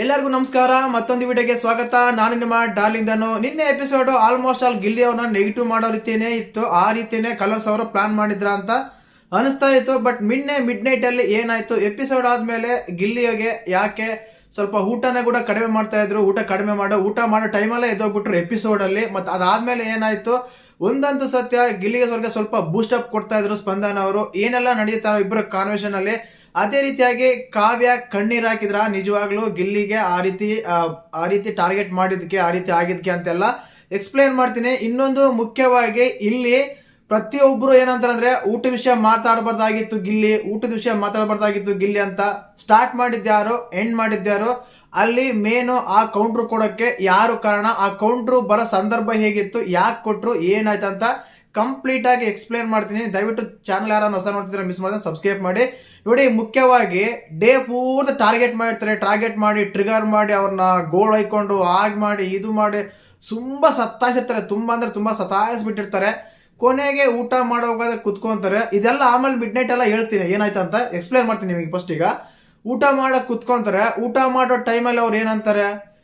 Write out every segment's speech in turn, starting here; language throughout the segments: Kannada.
ಎಲ್ಲರಿಗೂ ನಮಸ್ಕಾರ, ಮತ್ತೊಂದು ವಿಡಿಯೋಗೆ ಸ್ವಾಗತ. ನಾನು ನಿಮ್ಮ ಡಾರ್ಲಿಂಗ್ ದನು ನಿನ್ನೆ ಎಪಿಸೋಡ್ ಆಲ್ಮೋಸ್ಟ್ ಆಲ್ ಗಿಲ್ಲಿ ಅವ್ರನ್ನ ನೆಗೆಟಿವ್ ಮಾಡೋ ರೀತಿಯೇ ಇತ್ತು. ಆ ರೀತಿಯೇ ಕಲರ್ಸ್ ಅವರು ಪ್ಲಾನ್ ಮಾಡಿದ್ರ ಅಂತ ಅನಿಸ್ತಾ ಇತ್ತು. ಬಟ್ ನಿನ್ನೆ ಮಿಡ್ ನೈಟ್ ಅಲ್ಲಿ ಏನಾಯ್ತು? ಎಪಿಸೋಡ್ ಆದ್ಮೇಲೆ ಗಿಲ್ಲಿಯೋಗೆ ಯಾಕೆ ಸ್ವಲ್ಪ ಊಟನ ಕೂಡ ಕಡಿಮೆ ಮಾಡ್ತಾ ಇದ್ರು. ಊಟ ಕಡಿಮೆ ಮಾಡೋ, ಊಟ ಮಾಡೋ ಟೈಮಲ್ಲೇ ಎದ್ದೋಗ್ಬಿಟ್ರು ಎಪಿಸೋಡ್ ಅಲ್ಲಿ ಮತ್ತೆ ಅದಾದ್ಮೇಲೆ ಏನಾಯ್ತು? ಒಂದಂತೂ ಸತ್ಯ, ಗಿಲ್ಲಿಗೆ ಸ್ವಲ್ಪ ಸ್ವಲ್ಪ ಬೂಸ್ಟ್ ಅಪ್ ಕೊಡ್ತಾ ಇದ್ರು ಸ್ಪಂದನ ಅವರು. ಏನೆಲ್ಲ ನಡೆಯುತ್ತಾರೋ ಇಬ್ಬರ ಕಾನ್ವೆಷನ್ ಅಲ್ಲಿ? ಅದೇ ರೀತಿಯಾಗಿ ಕಾವ್ಯ ಕಣ್ಣೀರ್ ಹಾಕಿದ್ರ? ನಿಜವಾಗ್ಲೂ ಗಿಲ್ಲಿಗೆ ಆ ರೀತಿ ಆ, ರೀತಿ ಟಾರ್ಗೆಟ್ ಮಾಡಿದ್ಕೆ ಆ ರೀತಿ ಆಗಿದ್ಕೆ ಅಂತೆಲ್ಲ ಎಕ್ಸ್ಪ್ಲೇನ್ ಮಾಡ್ತೀನಿ. ಇನ್ನೊಂದು ಮುಖ್ಯವಾಗಿ ಇಲ್ಲಿ ಪ್ರತಿಯೊಬ್ಬರು ಏನಂತಾರಂದ್ರೆ ಊಟ ವಿಷಯ ಮಾತಾಡಬಾರ್ದಾಗಿತ್ತು ಗಿಲ್ಲಿ ಊಟದ ವಿಷಯ ಮಾತಾಡಬಾರ್ದಾಗಿತ್ತು ಗಿಲ್ಲಿ ಅಂತ ಸ್ಟಾರ್ಟ್ ಮಾಡಿದ್ಯಾರು ಎಂಡ್ ಮಾಡಿದ್ಯಾರು ಅಲ್ಲಿ ಮೇನು ಆ ಕೌಂಟ್ರ್ ಕೊಡೋಕ್ಕೆ ಯಾರು ಕಾರಣ? ಆ ಕೌಂಟ್ರು ಬರೋ ಸಂದರ್ಭ ಹೇಗಿತ್ತು? ಯಾಕೆ ಕೊಟ್ಟರು ಏನಾಯ್ತು ಅಂತ ಕಂಪ್ಲೀಟ್ ಆಗಿ ಎಕ್ಸ್ಪ್ಲೇನ್ ಮಾಡ್ತೀನಿ. ದಯವಿಟ್ಟು ಚಾನಲ್ ಯಾರನ್ನ ಹೊಸ ನೋಡ್ತಿದ್ರೆ ಮಿಸ್ ಮಾಡಿದ್ರೆ ಸಬ್ಸ್ಕ್ರೈಬ್ ಮಾಡಿ. ನೋಡಿ, ಮುಖ್ಯವಾಗಿ ಡೇ ಪೂರ್ತಿ ಟಾರ್ಗೆಟ್ ಮಾಡಿರ್ತಾರೆ, ಟಾರ್ಗೆಟ್ ಮಾಡಿ ಟ್ರಿಗರ್ ಮಾಡಿ, ಅವ್ರನ್ನ ಗೋಳ್ ಹೊಯ್ಕೊಂಡು, ಹಾಗೆ ಮಾಡಿ, ಇದು ಮಾಡಿ, ತುಂಬಾ ಸತ್ತಾಯಿಸಿರ್ತಾರೆ. ತುಂಬಾ ಅಂದ್ರೆ ತುಂಬಾ ಸತಾಯಿಸ್ಬಿಟ್ಟಿರ್ತಾರೆ. ಕೊನೆಗೆ ಊಟ ಮಾಡೋವಾಗ ಕುತ್ಕೊಂತಾರೆ. ಇದೆಲ್ಲ ಆಮೇಲೆ ಮಿಡ್ ನೈಟ್ ಎಲ್ಲ ಹೇಳ್ತೀನಿ, ಏನಾಯ್ತು ಅಂತ ಎಕ್ಸ್ಪ್ಲೇನ್ ಮಾಡ್ತೀನಿ ನಿಮಗೆ ಫಸ್ಟ್ ಈಗ. ಊಟ ಮಾಡೋಕೆ ಕುತ್ಕೊಂತಾರೆ. ಊಟ ಮಾಡೋ ಟೈಮಲ್ಲಿ ಅವ್ರು ಏನಂತಾರೆ?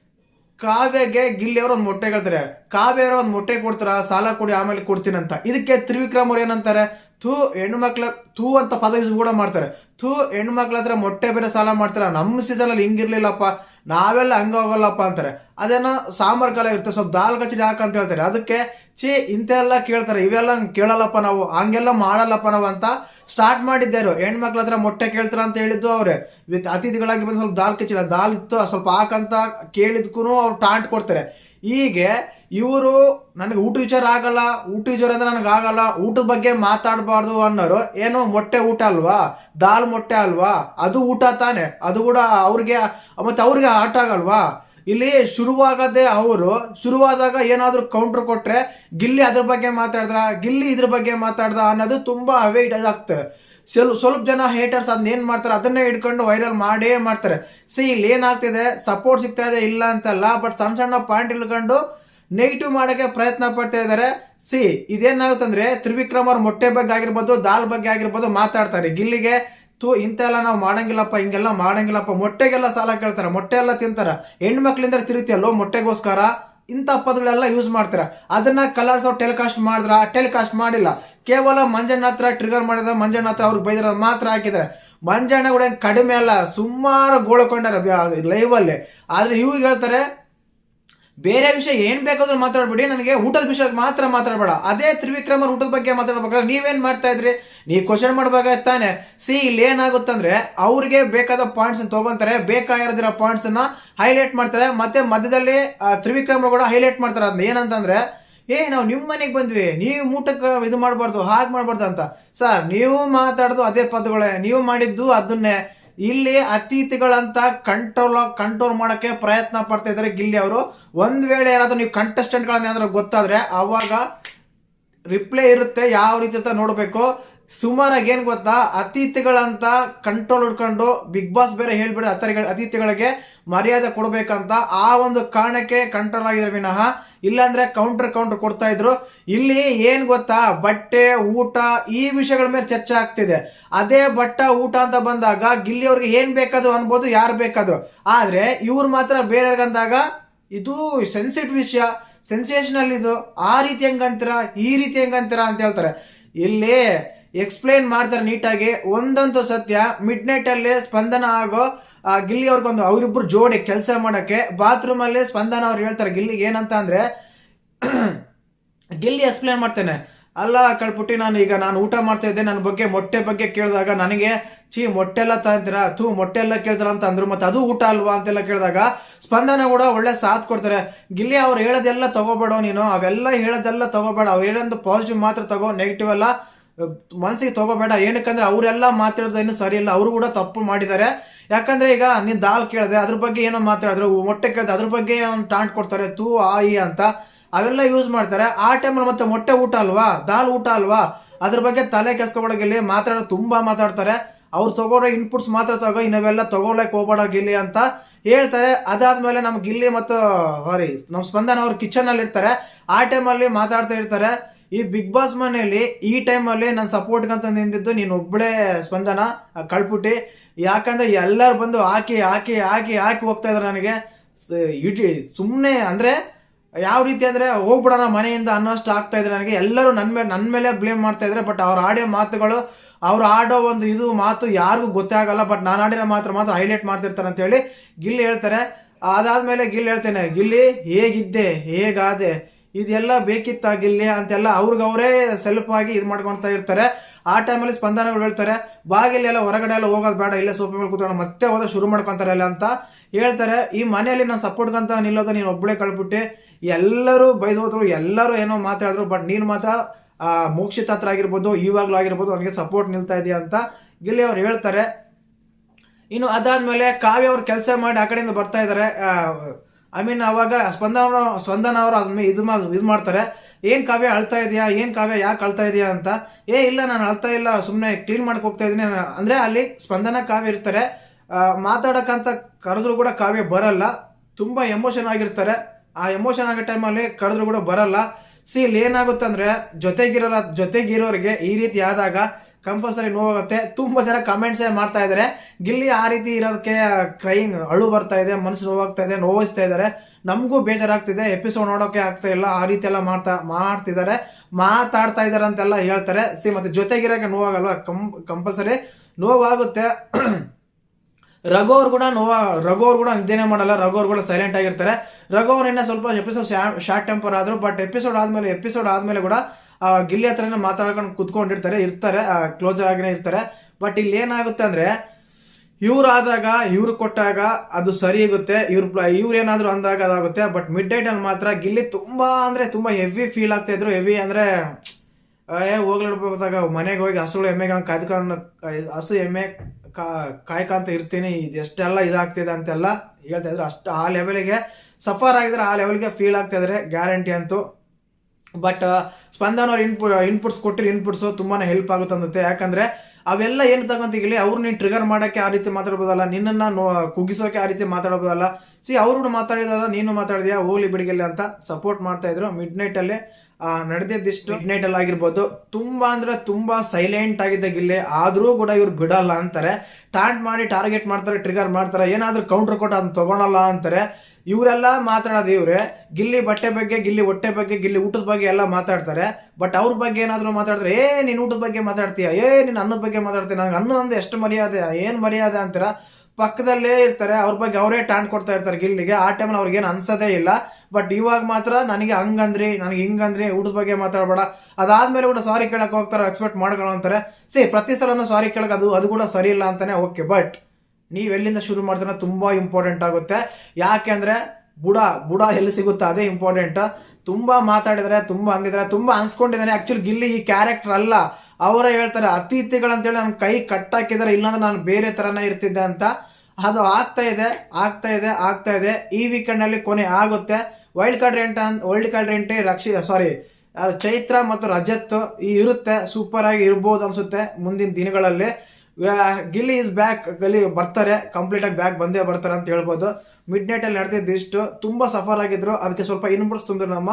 ಕಾವ್ಯಗೆ ಗಿಲ್ಲಿ ಅವರು ಒಂದು ಮೊಟ್ಟೆ ಕೇಳ್ತಾರೆ. ಕಾವ್ಯ ಒಂದು ಮೊಟ್ಟೆ ಕೊಡ್ತಾರ? ಸಾಲ ಕೊಡಿ, ಆಮೇಲೆ ಕೊಡ್ತೀನಿ ಅಂತ ಇದಕ್ಕೆ ತ್ರಿವಿಕ್ರಮ್ ಅವ್ರು ಏನಂತಾರೆ? ಥೂ ಹೆಣ್ಣು ಮಕ್ಳ, ಥೂ ಅಂತ ಪದ ಯೂಸ್ ಕೂಡ ಮಾಡ್ತಾರೆ. ಥೂ ಹೆಣ್ಣು ಮಕ್ಳ ಹತ್ರ ಮೊಟ್ಟೆ ಬೇರೆ ಸಾಲ ಮಾಡ್ತಾರೆ. ನಮ್ಮ ಸೀಸನ್ ಅಲ್ಲಿ ಹಿಂಗಿರ್ಲಿಲ್ಲಪ್ಪ. ನಾವೆಲ್ಲ ಹಂಗ ಹೋಗಲ್ಲಪ್ಪ ಅಂತಾರೆ. ಅದೇನೋ ಸಾಂಬಾರ್ ಕಾಲ ಇರುತ್ತೆ. ಸ್ವಲ್ಪ ದಾಲ್ ಕಚಡಿ ಹಾಕಂತ ಹೇಳ್ತಾರೆ. ಅದಕ್ಕೆ ಚಿ ಇಂತೆಲ್ಲ ಕೇಳ್ತಾರೆ. ಇವೆಲ್ಲ ಕೇಳಲ್ಲಪ್ಪ ನಾವು. ಹಂಗೆಲ್ಲ ಮಾಡಲ್ಲಪ್ಪ ನಾವು ಅಂತ ಸ್ಟಾರ್ಟ್ ಮಾಡಿದ್ದರು ಹೆಣ್ಮಕ್ಳ ಹತ್ರ ಮೊಟ್ಟೆ ಕೇಳ್ತಾರ ಅಂತ ಹೇಳಿದ್ದು ಅವ್ರೆ. ವಿತ್ ಅತಿಥಿಗಳಾಗಿ ಬಂದು ಸ್ವಲ್ಪ ದಾಲ್ ಕಚ್ಚಿಲ್ಲ ದಾಲ್ ಇತ್ತು. ಸ್ವಲ್ಪ ಹಾಕಂತ ಕೇಳಿದ್ಕೂ ಅವ್ರು ಟಾಂಟ್ ಕೊಡ್ತಾರೆ. ಹೀಗೆ ಇವರು ನನಗೆ ಊಟ ವಿಚಾರ ಆಗಲ್ಲ ಊಟ ವಿಚಾರ ಅಂದ್ರೆ ನನಗೆ ಆಗಲ್ಲ, ಊಟದ ಬಗ್ಗೆ ಮಾತಾಡಬಾರ್ದು ಅನ್ನೋರು ಏನೋ ಮೊಟ್ಟೆ ಊಟ ಅಲ್ವಾ, ದಾಲ್ ಮೊಟ್ಟೆ ಅಲ್ವಾ, ಅದು ಊಟ ತಾನೆ, ಅದು ಕೂಡ ಅವ್ರಿಗೆ, ಮತ್ತೆ ಅವ್ರಿಗೆ ಆಟ ಆಗಲ್ವಾ? ಇಲ್ಲಿ ಶುರುವಾಗದೆ ಅವರು, ಶುರುವಾದಾಗ ಏನಾದರೂ ಕೌಂಟರ್ ಕೊಟ್ರೆ ಗಿಲ್ಲಿ ಅದ್ರ ಬಗ್ಗೆ ಮಾತಾಡಿದ್ರ ಗಿಲ್ಲಿ ಇದ್ರ ಬಗ್ಗೆ ಮಾತಾಡ್ದ ಅನ್ನೋದು ತುಂಬಾ ಅವೇಟ್ ಇದಾಗ್ತದೆ ಸ್ವಲ್ಪ ಸ್ವಲ್ಪ ಜನ ಹೇಟರ್ಸ್ ಅದನ್ನ ಏನು ಮಾಡ್ತಾರೆ? ಅದನ್ನೇ ಇಟ್ಕೊಂಡು ವೈರಲ್ ಮಾಡೇ ಮಾಡ್ತಾರೆ. ಸಿ ಇಲ್ಲಿ ಏನಾಗ್ತಿದೆ? ಸಪೋರ್ಟ್ ಸಿಗ್ತಾ ಇದೆ, ಇಲ್ಲ ಅಂತಲ್ಲ ಬಟ್ ಸಣ್ಣ ಸಣ್ಣ ಪಾಯಿಂಟ್ ಇಳ್ಕೊಂಡು ನೆಗೆಟಿವ್ ಮಾಡೋಕ್ಕೆ ಪ್ರಯತ್ನ ಪಡ್ತಾ ಇದ್ದಾರೆ ಸಿ ಇದೇನಾಗುತ್ತಂದ್ರೆ ತ್ರಿವಿಕ್ರಮ್ ಅವ್ರ ಮೊಟ್ಟೆ ಬಗ್ಗೆ ಆಗಿರ್ಬೋದು, ದಾಲ್ ಬಗ್ಗೆ ಆಗಿರ್ಬೋದು ಮಾತಾಡ್ತಾರೆ. ಗಿಲ್ಲಿಗೆ ತೂ ಇಂತೆಲ್ಲ ನಾವು ಮಾಡಂಗಿಲ್ಲಪ್ಪ, ಹಿಂಗೆಲ್ಲ ಮಾಡಂಗಿಲ್ಲಪ್ಪ, ಮೊಟ್ಟೆಗೆಲ್ಲ ಸಾಲ ಕೇಳ್ತಾರೆ, ಮೊಟ್ಟೆ ಎಲ್ಲ ತಿಂತಾರೆ. ಹೆಣ್ಮಕ್ಳಿಂದ ತಿರುತಿಯಲ್ಲೋ, ಮೊಟ್ಟೆಗೋಸ್ಕರ? ಇಂಥ ಪದಗಳೆಲ್ಲ ಯೂಸ್ ಮಾಡ್ತಾರೆ? ಅದನ್ನ ಕಲರ್ಸ್ ಅವ್ರು ಟೆಲಿಕಾಸ್ಟ್ ಮಾಡಿದ್ರ? ಟೆಲಿಕಾಸ್ಟ್ ಮಾಡಿಲ್ಲ. ಕೇವಲ ಮಂಜಣ್ಣ ಹತ್ರ ಟ್ರಿಗರ್ ಮಾಡಿದ ಮಂಜಣ್ಣ ಹತ್ರ ಅವ್ರಿಗೆ ಬೈದ್ರ ಮಾತ್ರ ಹಾಕಿದ್ದಾರೆ. ಮಂಜಣ್ಣ ಕೂಡ ಕಡಿಮೆ ಅಲ್ಲ, ಸುಮಾರು ಗೋಳ್ಕೊಂಡಾರೆ ಲೈವ್ ಅಲ್ಲಿ. ಆದ್ರೆ ಇವ್ರಿಗೆ ಹೇಳ್ತಾರೆ ಬೇರೆ ವಿಷಯ ಏನ್ ಬೇಕಾದ್ರೂ ಮಾತಾಡ್ಬಿಡಿ, ನನಗೆ ಊಟದ ವಿಷಯ ಮಾತ್ರ ಮಾತಾಡಬೇಡ. ಅದೇ ತ್ರಿವಿಕ್ರಮರ್ ಊಟದ ಬಗ್ಗೆ ಮಾತಾಡ್ಬೇಕಾದ್ರೆ ನೀವೇನ್ ಮಾಡ್ತಾ ಇದ್ರಿ? ನೀವು ಕ್ವಶನ್ ಮಾಡ್ಬೇಕಾಯ್ತು ತಾನೆ. ಸಿ, ಇಲ್ಲಿ ಏನಾಗುತ್ತಂದ್ರೆ, ಅವ್ರಿಗೆ ಬೇಕಾದ ಪಾಯಿಂಟ್ಸ್ ತಗೊಂತಾರೆ ಬೇಕಾಗಿರೋದಿರೋ ಪಾಯಿಂಟ್ಸ್ ಅನ್ನ ಹೈಲೈಟ್ ಮಾಡ್ತಾರೆ, ಮತ್ತೆ ಮಧ್ಯದಲ್ಲಿ ತ್ರಿವಿಕ್ರಮ್ ಕೂಡ ಹೈಲೈಟ್ ಮಾಡ್ತಾರೆ. ಅದನ್ನ ಏನಂತಂದ್ರೆ, ಏ, ನಾವು ನಿಮ್ಮ ಮನೆಗೆ ಬಂದ್ವಿ, ನೀವು ಊಟಕ್ಕೆ ಇದು ಮಾಡಬಾರ್ದು, ಹಾಗೆ ಮಾಡಬಾರ್ದು ಅಂತ. ಸರ್, ನೀವು ಮಾತಾಡೋದು ಅದೇ ಪದಗಳೇ. ನೀವು ಮಾಡಿದ್ದು ಅದನ್ನೇ. ಇಲ್ಲಿ ಅತಿಥಿಗಳಂತ ಕಂಟ್ರೋಲ್ ಕಂಟ್ರೋಲ್ ಮಾಡೋಕ್ಕೆ ಪ್ರಯತ್ನ ಪಡ್ತಾ ಇದ್ದಾರೆ ಗಿಲ್ಲಿ ಅವರು. ಒಂದ್ ವೇಳೆ ಯಾರಾದ್ರೂ ನೀವು ಕಂಟೆಸ್ಟೆಂಟ್ಗಳನ್ನ ಏನಾದ್ರು ಗೊತ್ತಾದ್ರೆ ಅವಾಗ ರಿಪ್ಲೈ ಇರುತ್ತೆ, ಯಾವ ರೀತಿ ಅಂತ ನೋಡಬೇಕು. ಸುಮಾರಾಗಿ ಏನು ಗೊತ್ತಾ? ಅತಿಥಿಗಳಂತ ಕಂಟ್ರೋಲ್ ಹಿಡ್ಕೊಂಡು ಬಿಗ್ ಬಾಸ್ ಬೇರೆ ಹೇಳ್ಬಿಡ ಅತಿಥಿಗಳ ಅತಿಥಿಗಳಿಗೆ ಮರ್ಯಾದೆ ಕೊಡಬೇಕಂತ ಆ ಒಂದು ಕಾರಣಕ್ಕೆ ಕಂಟ್ರೋಲ್ ಆಗಿದ್ರೆ ವಿನಃ, ಇಲ್ಲಾಂದ್ರೆ ಕೌಂಟರ್ ಕೌಂಟರ್ ಕೊಡ್ತಾ ಇದ್ರು. ಇಲ್ಲಿ ಏನ್ ಗೊತ್ತಾ? ಬಟ್ಟೆ, ಊಟ, ಈ ವಿಷಯಗಳ ಮೇಲೆ ಚರ್ಚೆ ಆಗ್ತಿದೆ. ಅದೇ ಬಟ್ಟ, ಊಟ ಅಂತ ಬಂದಾಗ ಗಿಲ್ಲಿ ಅವ್ರಿಗೆ ಏನ್ ಬೇಕಾದ್ರು ಅನ್ಬೋದು, ಯಾರು ಬೇಕಾದ್ರು. ಆದ್ರೆ ಇವ್ರು ಮಾತ್ರ ಬೇರೆಯವ್ರಿಗಂದಾಗ ಇದು ಸೆನ್ಸಿಟಿವ್ ವಿಷಯ. ಸೆನ್ಸೇಷನಲ್ ಇದು. ಆ ರೀತಿ ಹೆಂಗಂತೀರ ಈ ರೀತಿ ಹೆಂಗಂತೀರ ಅಂತ ಹೇಳ್ತಾರೆ. ಇಲ್ಲಿ ಎಕ್ಸ್ಪ್ಲೈನ್ ಮಾಡ್ತಾರೆ ನೀಟಾಗಿ. ಒಂದಂತೂ ಸತ್ಯ ಮಿಡ್ ಅಲ್ಲಿ ಸ್ಪಂದನ ಆಗೋ ಗಿಲ್ಲಿ ಅವ್ರಿಗೊಂದು ಅವರಿಬ್ಬರು ಜೋಡಿ ಕೆಲಸ ಮಾಡೋಕ್ಕೆ ಬಾತ್ರೂಮ್ ಅಲ್ಲಿ ಸ್ಪಂದನ ಅವ್ರು ಹೇಳ್ತಾರೆ ಗಿಲ್ಲಿಗೆ ಏನಂತ ಅಂದ್ರೆ, ಗಿಲ್ಲಿ ಎಕ್ಸ್ಪ್ಲೇನ್ ಮಾಡ್ತೇನೆ. ಅಲ್ಲ ಕಳ್ಪುಟ್ಟಿ ನಾನು ಈಗ ನಾನು ಊಟ ಮಾಡ್ತಾ ಇದ್ದೆ, ನನ್ನ ಬಗ್ಗೆ ಮೊಟ್ಟೆ ಬಗ್ಗೆ ಕೇಳಿದಾಗ ನನಗೆ, ಛೀ ಮೊಟ್ಟೆ ಎಲ್ಲ ತಂತೀರಾ ತೂ ಮೊಟ್ಟೆ ಎಲ್ಲ ಕೇಳಿದ್ರ ಅಂತ ಅಂದ್ರು, ಮತ್ತೆ ಅದು ಊಟ ಅಲ್ವಾ ಅಂತೆಲ್ಲ ಕೇಳಿದಾಗ ಸ್ಪಂದನ ಕೂಡ ಒಳ್ಳೆ ಸಾಥ್ ಕೊಡ್ತಾರೆ. ಗಿಲ್ಲಿ ಅವ್ರು ಹೇಳೋದೆಲ್ಲ ತಗೋಬೇಡ ನೀನು? ಅವೆಲ್ಲ ಹೇಳೋದೆಲ್ಲ ತಗೋಬೇಡ. ಅವ್ರು ಏನೊಂದು ಪಾಸಿಟಿವ್ ಮಾತ್ರ ತಗೋ ನೆಗೆಟಿವ್ ಎಲ್ಲ ಮನಸ್ಸಿಗೆ ತಗೋಬೇಡ. ಏನಕ್ಕಂದ್ರೆ ಅವರೆಲ್ಲ ಮಾತಾಡೋದು ಏನು ಸರಿ ಇಲ್ಲ. ಅವರು ಕೂಡ ತಪ್ಪು ಮಾಡಿದ್ದಾರೆ. ಯಾಕಂದ್ರೆ ಈಗ ನೀನು ದಾಲ್ ಕೇಳಿದೆ, ಅದ್ರ ಬಗ್ಗೆ ಏನೋ ಮಾತಾಡಿದ್ರು, ಮೊಟ್ಟೆ ಕೇಳಿದೆ, ಅದ್ರ ಬಗ್ಗೆ ಒಂದು ಟಾಂಟ್ ಕೊಡ್ತಾರೆ, ತೂ, ಆ, ಈ ಅಂತ. ಅವೆಲ್ಲ ಯೂಸ್ ಮಾಡ್ತಾರೆ. ಆ ಟೈಮಲ್ಲಿ ಮತ್ತೆ ಮೊಟ್ಟೆ ಊಟ ಅಲ್ವಾ? ದಾಲ್ ಊಟ ಅಲ್ವಾ? ಅದ್ರ ಬಗ್ಗೆ ತಲೆ ಕೆಡ್ಸ್ಕೊಬೇಡಗಿಲ್ಲಿ ಮಾತಾಡೋದು ತುಂಬಾ ಮಾತಾಡ್ತಾರೆ. ಅವ್ರು ತಗೋರೋ ಇನ್ಪುಟ್ಸ್ ಮಾತ್ರ ತಗೋ, ಇನ್ನವೆಲ್ಲ ತಗೋಲಕ್ ಹೋಗ್ಬೇಡ ಗಿಲ್ಲಿ ಅಂತ ಹೇಳ್ತಾರೆ. ಅದಾದ್ಮೇಲೆ ನಮ್ಗೆ ಇಲ್ಲಿ ಮತ್ತು ಸಾರಿ ನಮ್ಮ ಸ್ಪಂದನ ಅವ್ರು ಕಿಚನ್ ಅಲ್ಲಿ ಇರ್ತಾರೆ. ಆ ಟೈಮಲ್ಲಿ ಮಾತಾಡ್ತಾ ಇರ್ತಾರೆ. ಈ ಬಿಗ್ ಬಾಸ್ ಮನೆಯಲ್ಲಿ ಈ ಟೈಮಲ್ಲಿ ನನ್ನ ಸಪೋರ್ಟ್ ಅಂತ ನಿಂತಿದ್ದು ನೀನು ಒಬ್ಬಳೇ ಸ್ಪಂದನ ಕಳ್ಪುಟಿ ಯಾಕಂದ್ರೆ ಎಲ್ಲರೂ ಬಂದು ಹಾಕಿ ಹಾಕಿ ಹಾಕಿ ಹಾಕಿ ಹೋಗ್ತಾ ಇದ್ದಾರೆ ನನಗೆ. ಸುಮ್ಮನೆ ಅಂದ್ರೆ ಯಾವ ರೀತಿ ಅಂದ್ರೆ ಹೋಗ್ಬಿಡೋಣ ಮನೆಯಿಂದ ಅನ್ನೋಷ್ಟು ಆಗ್ತಾ ಇದ್ರೆ ನನಗೆ. ಎಲ್ಲರೂ ನನ್ನ ಮೇಲೆ ನನ್ನ ಮೇಲೆ ಬ್ಲೇಮ್ ಮಾಡ್ತಾ ಇದ್ರೆ ಬಟ್ ಅವ್ರು ಆಡೋ ಮಾತುಗಳು, ಅವ್ರು ಆಡೋ ಒಂದು ಇದು ಮಾತು ಯಾರಿಗೂ ಗೊತ್ತೇ ಆಗಲ್ಲ ಬಟ್ ನಾನು ಆಡಿರೋ ಮಾತ್ರ ಮಾತ್ರ ಹೈಲೈಟ್ ಮಾಡ್ತಿರ್ತಾರೆ ಅಂತ ಹೇಳಿ ಗಿಲ್ಲಿ ಹೇಳ್ತಾರೆ. ಅದಾದ್ಮೇಲೆ ಗಿಲ್ಲಿ ಹೇಳ್ತೇನೆ, ಗಿಲ್ಲಿ, ಹೇಗಿದ್ದೆ? ಹೇಗಾದೆ? ಇದೆಲ್ಲ ಬೇಕಿತ್ತಾಗಿಲ್ಲ ಅಂತೆಲ್ಲ ಅವ್ರಿಗವರೇ ಸೆಲ್ಫ್ ಆಗಿ ಇದು ಮಾಡ್ಕೊಳ್ತಾ ಇರ್ತಾರೆ. ಆ ಟೈಮಲ್ಲಿ ಸ್ಪಂದನಗಳು ಹೇಳ್ತಾರೆ ಬಾಗಿಲೆಲ್ಲ ಹೊರಗಡೆ ಎಲ್ಲ ಹೋಗೋದು ಬೇಡ, ಇಲ್ಲೇ ಸೋಫೆ ಮೇಲೆ ಕೂತ್ಕೊಂಡು ಮತ್ತೆ ಹೋದ್ರೆ ಶುರು ಮಾಡ್ಕೊತಾರೆ ಎಲ್ಲ ಅಂತ ಹೇಳ್ತಾರೆ. ಈ ಮನೆಯಲ್ಲಿ ನಾನು ಸಪೋರ್ಟ್ಗಂತ ನಿಲ್ಲೋದ ನೀನು ಒಬ್ಬಳೇ ಕಳ್ಬಿಟ್ಟು. ಎಲ್ಲರೂ ಬೈದು ಹೋದ್ರು ಎಲ್ಲರೂ ಏನೋ ಮಾತಾಡಿದ್ರು ಬಟ್ ನೀನು ಮಾತ್ರ ಮೋಕ್ಷಿತ್ ಹತ್ರ ಆಗಿರ್ಬೋದು ಇವಾಗಲೂ ಆಗಿರ್ಬೋದು ಅವನಿಗೆ ಸಪೋರ್ಟ್ ನಿಲ್ತಾ ಇದೆಯಾ ಅಂತ ಗಿಲ್ಲಿ ಅವ್ರು ಹೇಳ್ತಾರೆ. ಇನ್ನು ಅದಾದ್ಮೇಲೆ ಕಾವ್ಯ ಅವ್ರು ಕೆಲಸ ಮಾಡಿ ಆ ಕಡೆಯಿಂದ ಬರ್ತಾ ಇದ್ದಾರೆ ಐ ಮೀನ್ ಅವಾಗ ಸ್ಪಂದನ ಸ್ಪಂದನ ಅವರು ಅದನ್ನ ಇದು ಮಾ, ಇದು ಮಾಡ್ತಾರೆ. ಏನು ಕಾವ್ಯ ಅಳ್ತಾ ಇದೆಯಾ? ಏನು ಕಾವ್ಯ ಯಾಕೆ ಅಳ್ತಾ ಇದೆಯಾ ಅಂತ. ಏ, ಇಲ್ಲ, ನಾನು ಅಳ್ತಾ ಇಲ್ಲ ಸುಮ್ಮನೆ ಕ್ಲೀನ್ ಮಾಡಕ್ ಹೋಗ್ತಾ ಇದೀನಿ ನಾನು- ಅಂದ್ರೆ ಅಲ್ಲಿ ಸ್ಪಂದನ ಕಾವ್ಯ ಇರ್ತಾರೆ. ಮಾತಾಡೋಕ್ಕಂತ ಕರೆದ್ರು ಕೂಡ ಕಾವ್ಯ ಬರಲ್ಲ. ತುಂಬಾ ಎಮೋಷನ್ ಆಗಿರ್ತಾರೆ. ಆ ಎಮೋಷನ್ ಆಗೋ ಟೈಮಲ್ಲಿ ಕರೆದ್ರು ಕೂಡ ಬರಲ್ಲ. ಸಿ ಇಲ್ಲಿ ಏನಾಗುತ್ತೆ ಅಂದ್ರೆ, ಜೊತೆಗಿರೋರ, ಜೊತೆಗಿರೋರಿಗೆ ಈ ರೀತಿ ಆದಾಗ ಕಂಪಲ್ಸರಿ ನೋವಾಗುತ್ತೆ ತುಂಬಾ ಜನ ಕಮೆಂಟ್ಸೇ ಮಾಡ್ತಾ ಇದ್ದಾರೆ ಗಿಲ್ಲಿ ಆ ರೀತಿ ಇರೋದಕ್ಕೆ ಕ್ರೈಂಗ್ ಅಳು ಬರ್ತಾ ಇದೆ ಮನಸ್ಸು ನೋವಾಗ್ತಾ ಇದೆ, ನೋವಿಸ್ತಾ ಇದ್ದಾರೆ ನಮಗೂ ಬೇಜಾರಾಗ್ತಿದೆ. ಎಪಿಸೋಡ್ ನೋಡೋಕೆ ಆಗ್ತಾ ಇಲ್ಲ. ಆ ರೀತಿ ಎಲ್ಲ ಮಾಡ್ತಾ ಮಾಡ್ತಿದ್ದಾರೆ ಮಾತಾಡ್ತಾ ಇದ್ದಾರೆ ಅಂತೆಲ್ಲ ಹೇಳ್ತಾರೆ. ಸಿ, ಮತ್ತೆ ಜೊತೆಗಿರೋಕೆ ನೋವಾಗಲ್ವಾ? ಕಂ ಕಂಪಲ್ಸರಿ ನೋವಾಗುತ್ತೆ. ರಘು ಅವ್ರು ಕೂಡ ನೋವ, ರಘು ಅವ್ರು ಕೂಡ ನಿದ್ದೆನೆ ಮಾಡಲ್ಲ. ರಘು ಅವ್ರು ಕೂಡ ಸೈಲೆಂಟ್ ಆಗಿರ್ತಾರೆ. ರಘು ಅವ್ರನ್ನ ಸ್ವಲ್ಪ ಎಪಿಸೋಡ್ ಶಾರ್ಟ್ ಟೆಂಪರ್ ಆದ್ರು ಬಟ್ ಎಪಿಸೋಡ್ ಆದ್ಮೇಲೆ ಎಪಿಸೋಡ್ ಆದ್ಮೇಲೆ ಕೂಡ ಗಿಲ್ಲಿ ಹತ್ರನೇ ಮಾತಾಡ್ಕೊಂಡು ಕುತ್ಕೊಂಡಿರ್ತಾರೆ, ಇರ್ತಾರೆ ಕ್ಲೋಸರ್ ಆಗಿನೇ ಇರ್ತಾರೆ. ಬಟ್ ಇಲ್ಲಿ ಏನಾಗುತ್ತೆ ಅಂದ್ರೆ, ಇವ್ರು ಆದಾಗ, ಇವ್ರು ಕೊಟ್ಟಾಗ ಅದು ಸರಿ ಆಗುತ್ತೆ ಇವ್ರು ಇವ್ರು ಏನಾದ್ರು ಅಂದಾಗ ಅದಾಗುತ್ತೆ. ಬಟ್ ಮಿಡ್ ನೈಟ್ ಅಲ್ಲಿ ಮಾತ್ರ ಗಿಲ್ಲಿ ತುಂಬಾ ಅಂದ್ರೆ ತುಂಬಾ ಹೆವಿ ಫೀಲ್ ಆಗ್ತಾ ಇದ್ರು. ಹೆವಿ ಅಂದ್ರೆ ಏ ಹೋಗ್ಲಿಡ್ಬೋದಾಗ ಮನೆಗೆ ಹೋಗಿ ಹಸುಗಳು, ಎಮ್ಮೆಗಳನ್ನ ಕಾಯ್ದುಕೊಂಡು, ಹಸು, ಎಮ್ಮೆ ಕಾ, ಕಾಯ್ಕೊಂತ ಇರ್ತೀನಿ. ಇದೆಷ್ಟೆಲ್ಲ ಇದಾಗ್ತಿದೆ ಅಂತೆಲ್ಲ ಹೇಳ್ತಾ ಇದ್ರು. ಅಷ್ಟು ಆ ಲೆವೆಲ್ಗೆ ಸಫರ್ ಆಗಿದ್ರೆ ಆ ಲೆವೆಲ್ಗೆ ಫೀಲ್ ಆಗ್ತಾ ಇದ್ರೆ ಗ್ಯಾರಂಟಿ ಅಂತೂ. ಬಟ್ ಸ್ಪಂದನ ಅವ್ರ ಇನ್ಪು ಇನ್ಪುಟ್ಸ್ ಕೊಟ್ಟಿರೋ ಇನ್ಪುಟ್ಸು ತುಂಬಾ ಹೆಲ್ಪ್ ಆಗುತ್ತೆ ಅನ್ನುತ್ತೆ ಯಾಕಂದ್ರೆ ಅವೆಲ್ಲ ಏನು ತಗೊಂತೀಗಿಲಿ ಅವ್ರು ನೀನು ಟ್ರಿಗರ್ ಮಾಡೋಕ್ಕೆ ಆ ರೀತಿ ಮಾತಾಡ್ಬೋದಲ್ಲ, ನಿನ್ನನ್ನು ನೋ ಕುಗ್ಗಿಸೋಕೆ ಆ ರೀತಿ ಮಾತಾಡ್ಬೋದಲ್ಲ. ಸಿ ಅವರು ಮಾತಾಡಿದಾರ, ನೀನು ಮಾತಾಡಿದ್ಯಾ, ಹೋಗ್ಲಿ ಬಿಡಿಗೆಲ್ಲ ಅಂತ ಸಪೋರ್ಟ್ ಮಾಡ್ತಾ ಇದ್ರು. ಮಿಡ್ ನೈಟಲ್ಲಿ ನಡೆದಿದ್ದಿಷ್ಟು ಮಿಡ್ ನೈಟಲ್ಲಿ ಆಗಿರ್ಬೋದು. ತುಂಬಾ ಅಂದ್ರೆ ತುಂಬಾ ಸೈಲೆಂಟ್ ಆಗಿದ್ದ ಗಿಲ್ಲಿ. ಆದರೂ ಕೂಡ ಇವ್ರು ಬಿಡಲ್ಲ ಅಂತಾರೆ. ಟಾಂಟ್ ಮಾಡಿ ಟಾರ್ಗೆಟ್ ಮಾಡ್ತಾರೆ ಟ್ರಿಗರ್ ಮಾಡ್ತಾರೆ. ಏನಾದರೂ ಕೌಂಟರ್ ಕೊಟ್ಟು ಅದನ್ನ ತಗೊಳಲ್ಲ ಅಂತಾರೆ. ಇವರೆಲ್ಲ ಮಾತಾಡೋದು ಇವರೇ. ಗಿಲ್ಲಿ ಬಟ್ಟೆ ಬಗ್ಗೆ, ಗಿಲ್ಲಿ ಹೊಟ್ಟೆ ಬಗ್ಗೆ, ಗಿಲ್ಲಿ ಊಟದ ಬಗ್ಗೆ ಎಲ್ಲ ಮಾತಾಡ್ತಾರೆ. ಬಟ್ ಅವ್ರ ಬಗ್ಗೆ ಏನಾದರೂ ಮಾತಾಡಿದ್ರೆ, ಏ, ನೀನು ಊಟದ ಬಗ್ಗೆ ಮಾತಾಡ್ತೀಯ? ಏ, ನೀನು ಅನ್ನದ ಬಗ್ಗೆ ಮಾತಾಡ್ತೀಯ? ನನಗೆ ಅನ್ನ ಅಂದ್ರೆ ಎಷ್ಟು ಮರ್ಯಾದೆ, ಏನು ಮರ್ಯಾದೆ ಅಂತೀರ? ಪಕ್ಕದಲ್ಲೇ ಇರ್ತಾರೆ. ಅವ್ರ ಬಗ್ಗೆ ಅವರೇ ಟಾಂಟ್ ಕೊಡ್ತಾ ಇರ್ತಾರೆ ಗಿಲ್ಲಿಗೆ. ಆ ಟೈಮಲ್ಲಿ ಅವ್ರಿಗೇನು ಅನ್ಸೋದೇ ಇಲ್ಲ. ಬಟ್ ಇವಾಗ ಮಾತ್ರ ನನಗೆ ಹಂಗಂದ್ರಿ, ನನಗೆ ಹಿಂಗಂದ್ರಿ, ಊಟದ ಬಗ್ಗೆ ಮಾತಾಡಬೇಡ. ಅದಾದ್ಮೇಲೆ ಕೂಡ ಸಾರಿ ಕೇಳಕ್ ಹೋಗ್ತಾರೆ ಎಕ್ಸ್ಪೆಕ್ಟ್ ಮಾಡ್ಕೊಳ್ಳೋ ಅಂತಾರೆ ಸಿ, ಪ್ರತಿ ಸಲನೂ ಸಾರಿ ಕೇಳಕ್ ಅದು ಅದು ಕೂಡ ಸರಿ ಇಲ್ಲ ಅಂತಾನೆ ಓಕೆ. ಬಟ್ ನೀವು ಎಲ್ಲಿಂದ ಶುರು ಮಾಡ್ತಾನೆ ತುಂಬಾ ಇಂಪಾರ್ಟೆಂಟ್ ಆಗುತ್ತೆ. ಯಾಕೆಂದ್ರೆ ಬುಡ ಬುಡ ಎಲ್ಲಿ ಸಿಗುತ್ತೆ ಅದೇ ಇಂಪಾರ್ಟೆಂಟ್ ತುಂಬಾ ಮಾತಾಡಿದ್ರೆ, ತುಂಬಾ ಅಂದಿದ್ದಾರೆ ತುಂಬಾ ಅನ್ಸ್ಕೊಂಡಿದ್ದಾನೆ. ಆ್ಯಕ್ಚುಲಿ ಗಿಲ್ಲಿ ಈ ಕ್ಯಾರೆಕ್ಟರ್ ಅಲ್ಲ. ಅವರೇ ಹೇಳ್ತಾರೆ, ಅತಿಥಿಗಳಂತೇಳಿ ನನ್ನ ಕೈ ಕಟ್ಟಾಕಿದ್ದಾರೆ ಇಲ್ಲಾಂದ್ರೆ ನಾನು ಬೇರೆ ಥರನೇ ಇರ್ತಿದ್ದೆ ಅಂತ. ಅದು ಆಗ್ತಾ ಇದೆ ಆಗ್ತಾ ಇದೆ ಆಗ್ತಾ ಇದೆ. ಈ ವೀಕೆಂಡ್ ಅಲ್ಲಿ ಕೊನೆ ಆಗುತ್ತೆ. Wild card rent wild card rent ರಕ್ಷಿ sorry Chaitra ಮತ್ತು ರಜತ್ ಈ ಇರುತ್ತೆ. ಸೂಪರ್ ಆಗಿ ಇರ್ಬೋದು ಅನ್ಸುತ್ತೆ ಮುಂದಿನ ದಿನಗಳಲ್ಲಿ. ಗಿಲ್ಲಿ ಇಸ್ ಬ್ಯಾಕ್ ಗಲ್ಲಿ ಬರ್ತಾರೆ ಕಂಪ್ಲೀಟ್ ಆಗಿ ಬ್ಯಾಕ್ ಬಂದೇ ಬರ್ತಾರೆ ಅಂತ ಹೇಳ್ಬೋದು. ಮಿಡ್ ನೈಟ್ ಅಲ್ಲಿ ನಡೆದಿದ್ದು ಇಷ್ಟು ತುಂಬಾ ಸಫರ್ ಆಗಿದ್ರು. ಅದಕ್ಕೆ ಸ್ವಲ್ಪ ಇನ್ಪುಟ್ಸ್ ತುಂಬಿದ್ರು ನಮ್ಮ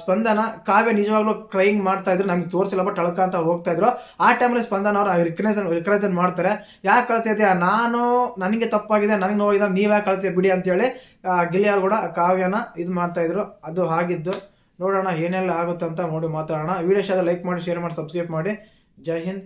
ಸ್ಪಂದನ. ಕಾವ್ಯ ನಿಜವಾಗ್ಲೂ ಕ್ರೈಂಗ್ ಮಾಡ್ತಾ ಇದ್ರು. ನಮ್ಗೆ ತೋರಿಸಿಲ್ಲ ಬಟ್ ಅಳ್ಕ ಅಂತ ಹೋಗ್ತಾ ಇದ್ರು. ಆ ಟೈಮಲ್ಲಿ ಸ್ಪಂದನ ಅವರು ರಿಕಗ್ನೈಸನ್ ರಿಕಗ್ನೈಸನ್ ಮಾಡ್ತಾರೆ. ಯಾಕೆ ಕಳ್ತಿದ್ಯಾ ನಾನು ನನಗೆ ತಪ್ಪಾಗಿದೆ, ನನಗೆ ನೋವಿದ, ನೀವು ಯಾಕೆ ಕಳ್ತೀಯ ಬಿಡಿ ಅಂತೇಳಿ ಅವ್ರು ಕೂಡ ಕಾವ್ಯನ ಇದು ಮಾಡ್ತಾ ಇದ್ರು. ಅದು ಆಗಿದ್ದು ನೋಡೋಣ ಏನೆಲ್ಲ ಆಗುತ್ತೆ ಅಂತ ನೋಡಿ ಮಾತಾಡೋಣ. ವಿಡಿಯೋ ಶೇರ್ ಲೈಕ್ ಮಾಡಿ ಶೇರ್ ಮಾಡಿ ಸಬ್ಸ್ಕ್ರೈಬ್ ಮಾಡಿ. ಜೈ ಹಿಂದ್.